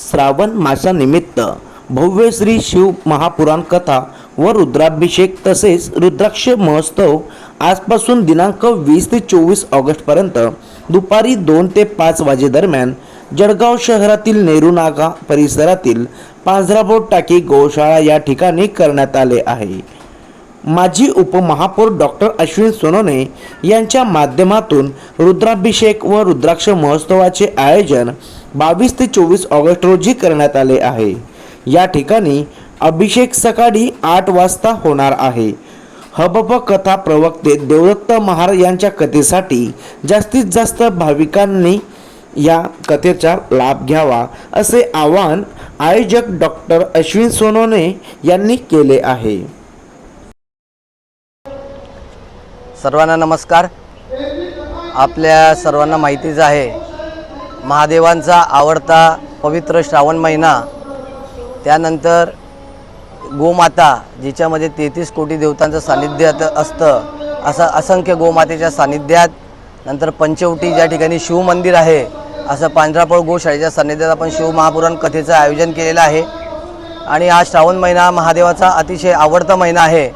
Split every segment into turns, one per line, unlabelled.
श्रावण मासानिमित्त भव्य श्री शिव महापुराण कथा व रुद्राभिषेक तसेच रुद्राक्ष महोत्सव आजपासून दिनांक वीस ते चोवीस ऑगस्टपर्यंत दुपारी दोन ते पाच वाजेदरम्यान जळगाव शहरातील नेहरू नागा परिसरातील पांझराबोट टाकी गोशाळा या ठिकाणी करण्यात आले आहे. माजी उपमहापौर डॉक्टर अश्विन सोनोने यांच्या माध्यमातून रुद्राभिषेक व रुद्राक्ष महोत्सवाचे आयोजन बावीस ते चोवीस ऑगस्ट रोजी करण्यात आले आहे. या ठिकाणी अभिषेक सकाळी आठ वाजता होणार आहे. हबप कथा प्रवक्ते देवदत्त महार यांच्या कथेसाठी जास्तीत जास्त भाविकांनी या कथेचा लाभ घ्यावा असे आवाहन आयोजक डॉक्टर अश्विन सोनोने यांनी केले आहे.
सर्वांना नमस्कार. आपल्या सर्वांना माहितीच आहे महादेवांचा आवडता पवित्र श्रावण महिना त्यानंतर गोमाता जिच्यामध्ये तेहतीस कोटी देवतांचं सान्निध्यात असतं. असं असंख्य गोमातेच्या सान्निध्यात नंतर पंचवटी ज्या ठिकाणी शिवमंदिर आहे असं पांढरापळ गोशाळेच्या सान्निध्यात आपण शिवमहापुराण कथेचं आयोजन केलेलं आहे. आणि हा श्रावण महिना महादेवाचा अतिशय आवडता महिना आहे.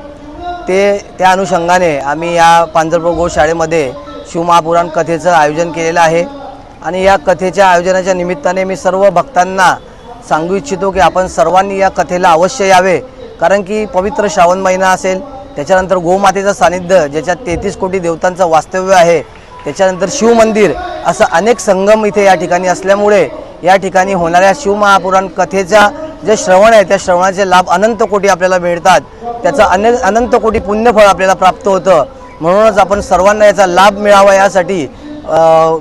ते त्या अनुषंगाने आम्ही या पांजरपूर गोशाळेमध्ये शिवमहापुराण कथेचं आयोजन केलेलं आहे. आणि या कथेच्या आयोजनाच्या निमित्ताने मी सर्व भक्तांना सांगू इच्छितो की आपण सर्वांनी या कथेला अवश्य यावे. कारण की पवित्र श्रावण महिना असेल त्याच्यानंतर गोमातेचं सानिध्य ज्याच्यात तेहतीस कोटी देवतांचं वास्तव्य आहे त्याच्यानंतर शिवमंदिर असं अनेक संगम इथे या ठिकाणी असल्यामुळे या ठिकाणी होणाऱ्या शिवमहापुराण कथेचा जे श्रवण आहे त्या श्रवणाचे लाभ अनंत कोटी आपल्याला मिळतात. त्याचं अनेक अनंत कोटी पुण्यफळ आपल्याला प्राप्त होतं. म्हणूनच आपण सर्वांना याचा लाभ मिळावा यासाठी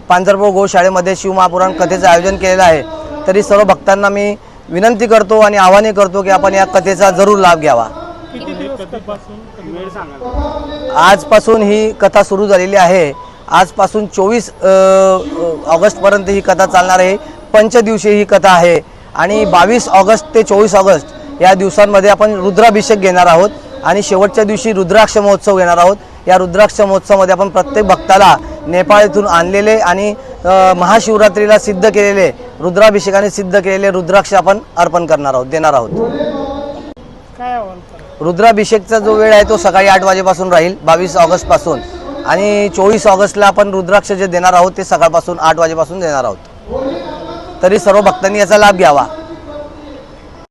पांजरपूर गोशाळेमध्ये शिवमहापुराण कथेचं आयोजन केलेलं आहे. तरी सर्व भक्तांना मी विनंती करतो आणि आवाहन करतो की आपण या कथेचा जरूर लाभ घ्यावा. आजपासून ही कथा सुरू झालेली आहे. आजपासून चोवीस ऑगस्टपर्यंत ही कथा चालणार आहे. पंचदिवशी ही कथा आहे. आणि बावीस ऑगस्ट ते चोवीस ऑगस्ट या दिवसांमध्ये आपण रुद्राभिषेक घेणार आहोत आणि शेवटच्या दिवशी रुद्राक्ष महोत्सव घेणार आहोत. या रुद्राक्ष महोत्सवामध्ये आपण प्रत्येक भक्ताला नेपाळ येथून आणलेले आणि महाशिवरात्रीला सिद्ध केलेले रुद्राभिषेकाने सिद्ध केलेले रुद्राक्ष आपण अर्पण करणार आहोत देणार आहोत. रुद्राभिषेकचा जो वेळ आहे तो सकाळी आठ वाजेपासून राहील बावीस ऑगस्टपासून आणि चोवीस ऑगस्टला आपण रुद्राक्ष जे देणार आहोत ते सकाळपासून आठ वाजेपासून देणार आहोत. तरी सर्व भक्तांनी याचा लाभ घ्यावा.